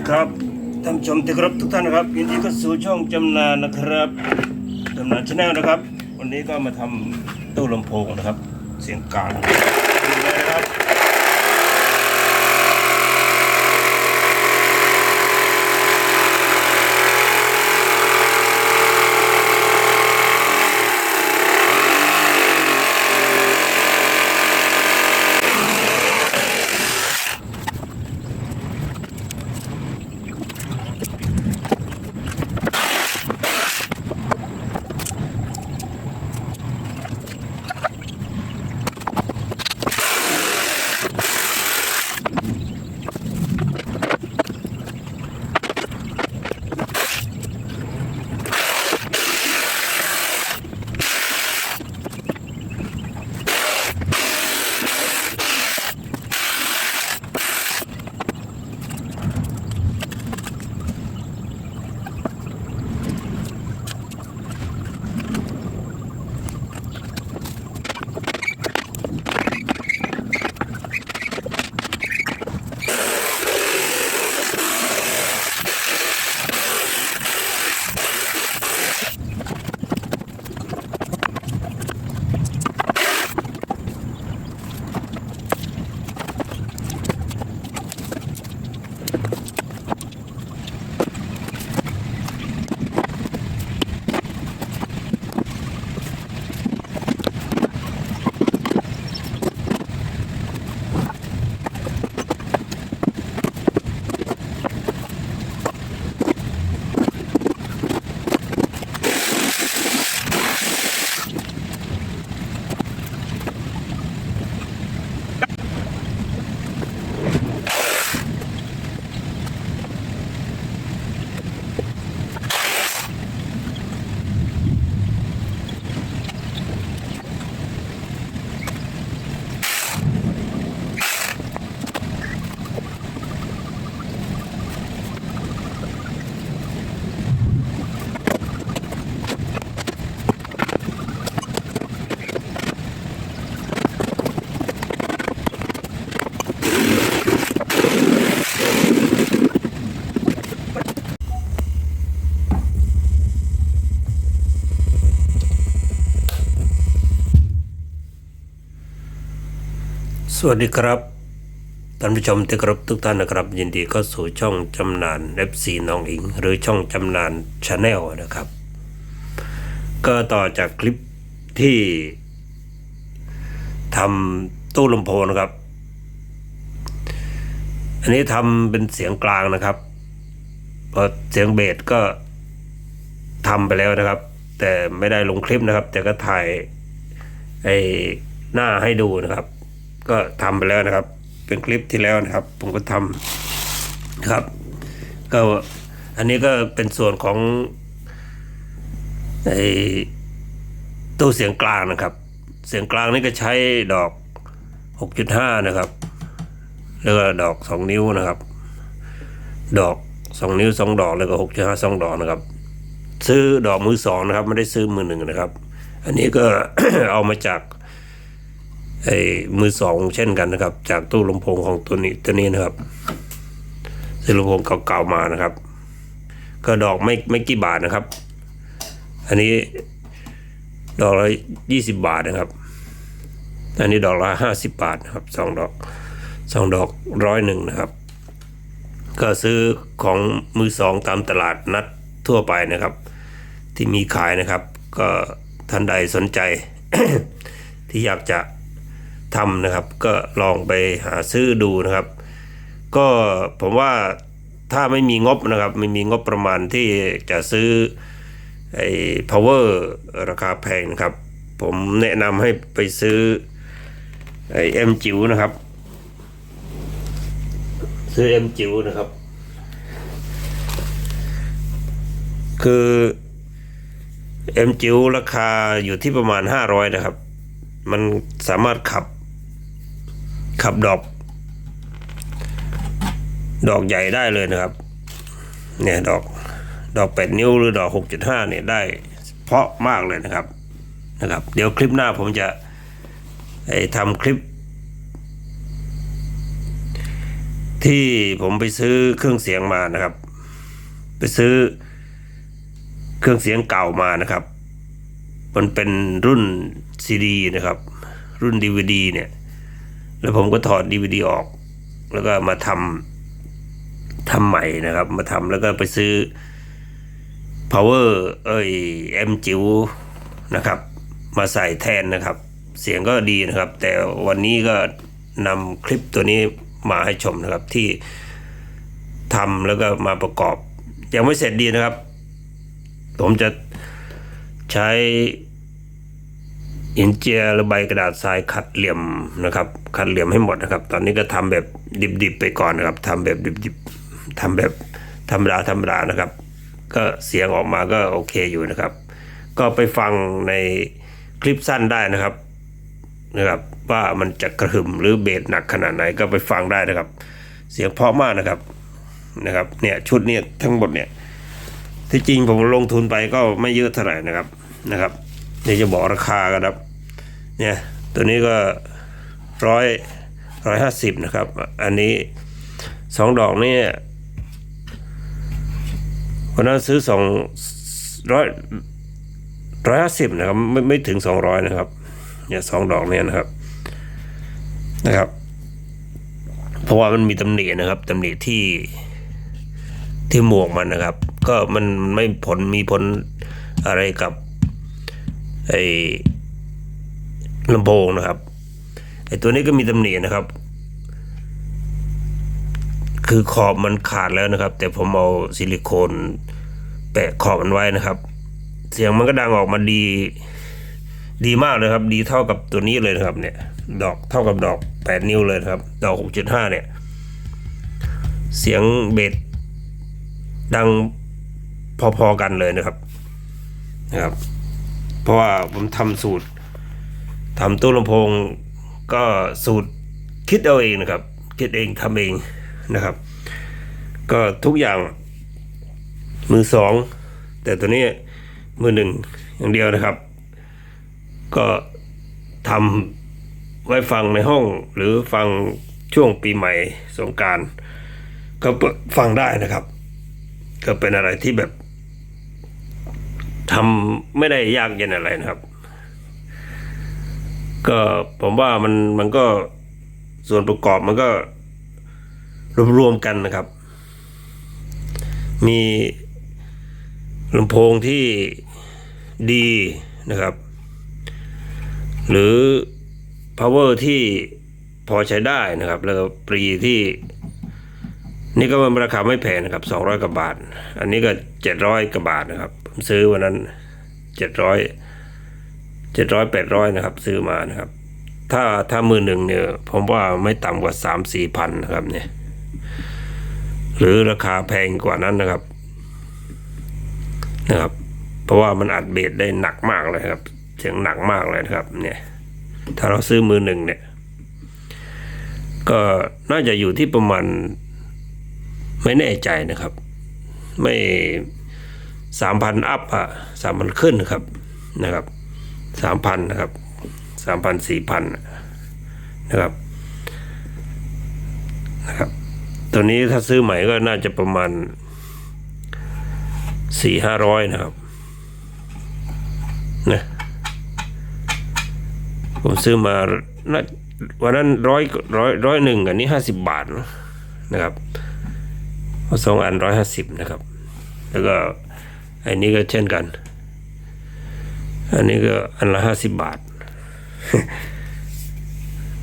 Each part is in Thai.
ดีครับท่านผู้ชมที่ครับทุกท่านนะครับยินดีก็สู่ช่องจำนานะครับจำนาชาแนลนะครับ วันนี้ก็มาทำตู้ลำโพงนะครับ เสียงกลาง สวัสดีครับท่านผู้ชมที่เครพทุกท่านนะครับ ยินดีเข้าสู่ช่องจำนาน FC น้องอิง หรือช่องจำนานชาแนลนะครับ ก็ต่อจากคลิปที่ทำตู้ลำโพงนะครับ อันนี้ทำเป็นเสียงกลางนะครับพอเสียงเบสก็ทำไปแล้วนะครับ แต่ไม่ได้ลงคลิปนะครับ แต่ก็ถ่ายไอ้หน้าให้ดูนะครับ ก็ทำไปแล้วนะครับ เป็นคลิปที่แล้วนะครับ ผมก็ทำนะครับ ก็อันนี้ก็เป็นส่วนของไอ้ตู้เสียงกลางนะครับ เสียงกลางนี่ก็ใช้ดอก 6.5 นะครับแล้วก็ดอก 2 นิ้วนะครับ ดอก 2 นิ้ว 2 ดอกแล้วก็6.5 2ดอกนะครับ ซื้อดอกมือสองนะครับ ไม่ได้ซื้อมือหนึ่งนะครับ อันนี้ก็เอามาจาก ไอ้มือสองเช่นกันนะครับ จากตู้ลำโพงของตัวนี้ตัวนี้นะครับซื้อลำโพงเก่าๆมานะครับ ก็ดอกไม่ไม่กี่บาทนะครับ อันนี้ดอกละยี่สิบบาทนะครับ อันนี้ดอกละห้าสิบบาทนะครับสองดอกสองดอกร้อยหนึ่งนะครับ ก็ซื้อของมือสองตามตลาดนัดทั่วไปนะครับ ที่มีขายนะครับ ก็ท่านใดสนใจที่อยากจะ ทำนะครับ ก็ลองไปหาซื้อดูนะครับ ก็ผมว่าถ้าไม่มีงบนะครับไม่มีงบประมาณที่จะซื้อไอ้ power ราคาแพงนะครับ ผมแนะนำให้ไปซื้อไอ้ M จิ๋วนะครับ ซื้อ M จิ๋วนะครับ คือ M จิ๋วราคาอยู่ที่ประมาณ 500 นะครับ มันสามารถขับ ขับดอก ดอกใหญ่ได้เลยนะครับ เนี่ยดอกดอกแปดนิ้วหรือดอกหกจุดห้าเนี่ยได้เพาะมากเลยนะครับนะครับ เดี๋ยวคลิปหน้าผมจะไอ้ทำคลิป ที่ผมไปซื้อเครื่องเสียงมานะครับ ไปซื้อเครื่องเสียงเก่ามานะครับ มันเป็นรุ่นซีดีนะครับ รุ่น DVD เนี่ย แล้วผมก็ถอด DVD ออก แล้วก็มาทำทำใหม่นะครับ มาทำแล้วก็ไปซื้อ power เอ้ย M จิ๋วนะครับ มาใส่แทนนะครับ เสียงก็ดีนะครับ แต่วันนี้ก็นำคลิปตัวนี้มาให้ชมนะครับที่ทำแล้วก็มาประกอบ ยังไม่เสร็จดีนะครับ ผมจะใช้ หินเจียหรือใบกระดาษทรายขัดเหลี่ยมนะครับ ขัดเหลี่ยมให้หมดนะครับ ตอนนี้ก็ทำแบบดิบๆไปก่อนนะครับทำแบบดิบๆทำแบบธรรมดาธรรมดานะครับ ก็เสียงออกมาก็โอเคอยู่นะครับ ก็ไปฟังในคลิปสั้นได้นะครับนะครับว่ามันจะกระหึ่มหรือเบสหนักขนาดไหนก็ไปฟังได้นะครับ เสียงเพราะมากนะครับนะครับเนี่ยชุดเนี้ทั้งหมดเนี่ยที่จริงผมลงทุนไปก็ไม่เยอะเท่าไหร่นะครับนะครับ เดี๋ยวจะบอกราคากันครับ เนี่ย ตัวนี้ก็ร้อยร้อยห้าสิบนะครับ อันนี้สองดอกนี่วันนั้นซื้อสองร้อยร้อยห้าสิบนะครับ ไม่ไม่ถึงสองร้อยนะครับ เนี่ยสองดอกเนี่ยนะครับ นะครับ เพราะว่ามันมีตำหนินะครับตำหนิที่ที่หมวกมันนะครับ ก็มันไม่ผลมีผลอะไรกับ ไอ้ลำโพงนะครับไอ้ตัวนี้ก็มีตำหนินะครับ คือขอบมันขาดแล้วนะครับ แต่ผมเอาซิลิโคนแปะขอบมันไว้นะครับ เสียงมันก็ดังออกมาดี ดีมากเลยครับ ดีเท่ากับตัวนี้เลยนะครับ เนี่ย ดอกเท่ากับดอกแปดนิ้วเลยครับ ดอกหกจุดห้าเนี่ย เสียงเบสดังพอๆกันเลยนะครับนะครับ ราะว่าผมทำสูตรทำตู้ลำโพงก็สูตรคิดเอาเองนะครับ คิดเองทำเองนะครับ ก็ทุกอย่างมือสองแต่ตัวนี้มือหนึ่งอย่างเดียวนะครับ ก็ทำไว้ฟังในห้องหรือฟังช่วงปีใหม่สงการ ก็ฟังได้นะครับ ก็เป็นอะไรที่แบบ ทำไม่ได้ยากเย็นอะไรนะครับ ก็ผมว่ามันมันก็ส่วนประกอบมันก็รวมๆกันนะครับ มีลำโพงที่ดีนะครับ หรือ power ที่พอใช้ได้นะครับ แล้วก็ปรีที่ นี่ก็มันราคาไม่แพงนะครับสองร้อยกว่าบาท อันนี้ก็เจ็ดร้อยกว่าบาทนะครับ ซื้อวันนั้นเจ็ดร้อยเจ็ดร้อยแปดร้อยนะครับ ซื้อมานะครับ ถ้าถ้ามือหนึ่งเนี่ยผมว่าไม่ต่ำกว่าสามสี่พันนะครับเนี่ย หรือราคาแพงกว่านั้นนะครับ นะครับ เพราะว่ามันอัดเบสได้หนักมากเลยครับ เสียงหนักมากเลยครับ เนี่ย ถ้าเราซื้อมือหนึ่งเนี่ย ก็น่าจะอยู่ที่ประมาณ ไม่แน่ใจนะครับ ไม่ สามพันอัพอะสามพันขึ้นครับนะครับสามพันนะครับสามพันสี่พันนะครับนะครับตัวนี้ถ้าซื้อใหม่ก็น่าจะประมาณสี่ห้าร้อยนะครับนะผมซื้อมาน่าวันนั้นร้อยร้อยร้อยหนึ่งอันนี้ห้าสิบบาทนะครับสองอันร้อยห้าสิบนะครับ แล้วก็ อันนี้ก็เช่นกัน อันนี้ก็อันละห้าสิบบาท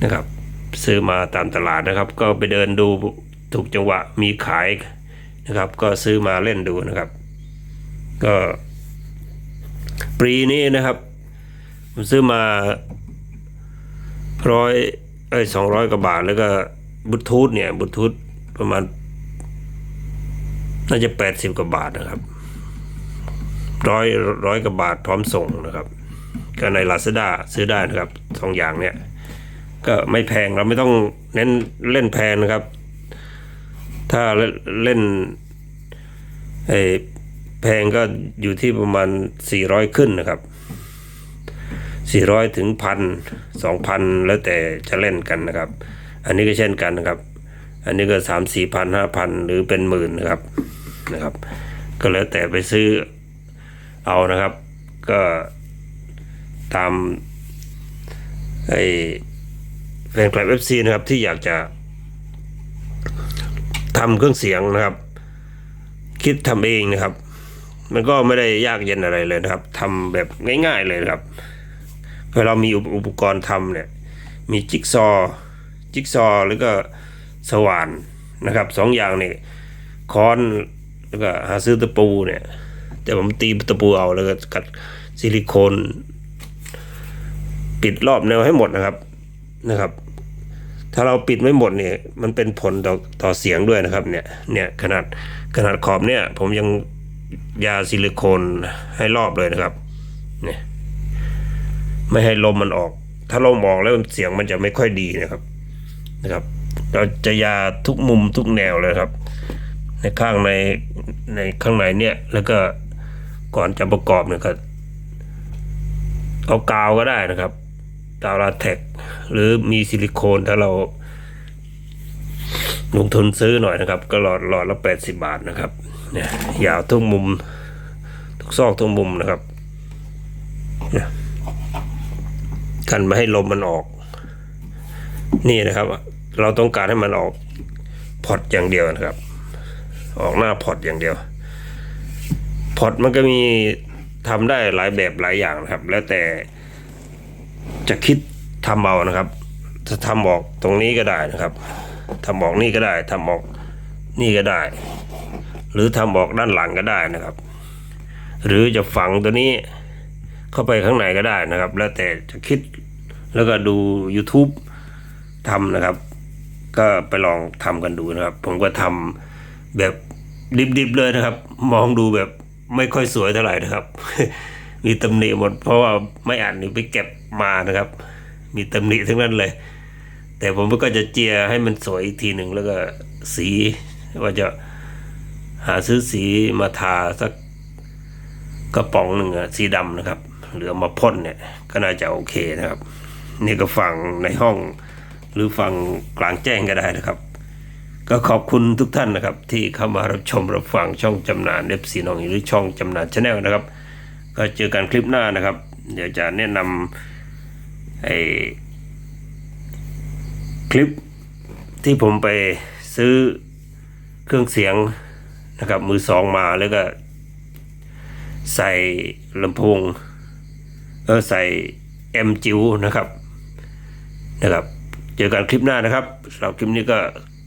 นะครับ ซื้อมาตามตลาดนะครับ ก็ไปเดินดูถูกจังหวะมีขายนะครับ ก็ซื้อมาเล่นดูนะครับ ก็ปรีนี้นะครับผมซื้อมาร้อยเอ้ยสองร้อยกว่าบาท แล้วก็บลูทูธเนี่ยบลูทูธประมาณน่าจะแปดสิบกว่าบาทนะครับ ร้อยร้อยกว่าบาทพร้อมส่งนะครับ ก็ในลาซาด้าซื้อได้นะครับสองอย่างเนี่ย ก็ไม่แพงเราไม่ต้องเน้นเล่นแพงนะครับ ถ้าเล่นไอแพงก็อยู่ที่ประมาณสี่ร้อยขึ้นนะครับสี่ร้อยถึงพันสองพันแล้วแต่จะเล่นกันนะครับ อันนี้ก็เช่นกันนะครับ อันนี้ก็สามสี่พันห้าพันหรือเป็นหมื่นนะครับนะครับ ก็แล้วแต่ไปซื้อ เอานะครับ ก็ตามไอ้แฟนคลับเอฟซีนะครับที่อยากจะทำเครื่องเสียงนะครับ คิดทำเองนะครับ มันก็ไม่ได้ยากเย็นอะไรเลยนะครับทำแบบง่ายๆเลยนะครับพอเรามีอุปกรณ์ทำเนี่ยมีจิ๊กซอว์จิ๊กซอว์แล้วก็สว่านนะครับสองอย่างนี่ค้อนแล้วก็หาซื้อตะปูเนี่ย แต่ผมตีตะปูเอาแล้วก็กัดซิลิโคน ปิดรอบแนวให้หมดนะครับนะครับ ถ้าเราปิดไม่หมดเนี่ย มันเป็นผลต่อต่อเสียงด้วยนะครับ เนี่ยเนี่ยขนาดขนาดขอบเนี่ย ผมยังยาซิลิโคนให้รอบเลยนะครับ เนี่ยไม่ให้ลมมันออก ถ้าลมออกแล้วเสียงมันจะไม่ค่อยดีนะครับนะครับ เราจะยาทุกมุมทุกแนวเลยครับ ในข้างในในข้างในเนี่ยแล้วก็ ก่อนจะประกอบเนี่ยก็เอากาวก็ได้นะครับกาวลาเท็กหรือมีซิลิโคนถ้าเราลงทุนซื้อหน่อยนะครับ ก็หลอดหลอดละแปดสิบาทนะครับเนี่ยยาวทุกมุม ทุกซอกทุกมุมนะครับเนี่ยกันไม่ให้ลมมันออก นี่นะครับ เราต้องการให้มันออกพอตอย่างเดียวนะครับ ออกหน้าพอตอย่างเดียว พอร์ตมันก็มีทำได้หลายแบบหลายอย่างนะครับ แล้วแต่จะคิดทำเอานะครับจะทำออกตรงนี้ก็ได้นะครับทำออกนี่ก็ได้ทำออกนี่ก็ได้ หรือทำออกด้านหลังก็ได้นะครับ หรือจะฝังตัวนี้เข้าไปข้างในก็ได้นะครับ แล้วแต่จะคิดแล้วก็ดู YouTube ทำนะครับ ก็ไปลองทำกันดูนะครับ ผมก็ทำแบบดิบๆเลยนะครับ มองดูแบบ ไม่ค่อยสวยเท่าไหร่นะครับ มีตำหนิหมดเพราะว่าไม่อ่านนี่ไปเก็บมานะครับ มีตำหนิทั้งนั้นเลย แต่ผมก็จะเจียให้มันสวยอีกทีหนึ่งแล้วก็สีว่าจะหาซื้อสีมาทาสักกระป๋องหนึ่งอะสีดำนะครับหรือมาพ่นเนี่ยก็น่าจะโอเคนะครับ นี่ก็ฟังในห้องหรือฟังกลางแจ้งก็ได้นะครับ ก็ขอบคุณทุกท่านนะครับ ที่เข้ามารับชมรับฟังช่องจำนานเอฟซีน้องหรือช่องจำนานชาแนลนะครับ ก็เจอกันคลิปหน้านะครับ เดี๋ยวจะแนะนำไอ้คลิปที่ผมไปซื้อเครื่องเสียงนะครับ มือสองมาแล้วก็ใส่ลำโพงเออใส่แอมจิวนะครับนะครับ เจอกันคลิปหน้านะครับสำหรับคลิปนี้ก็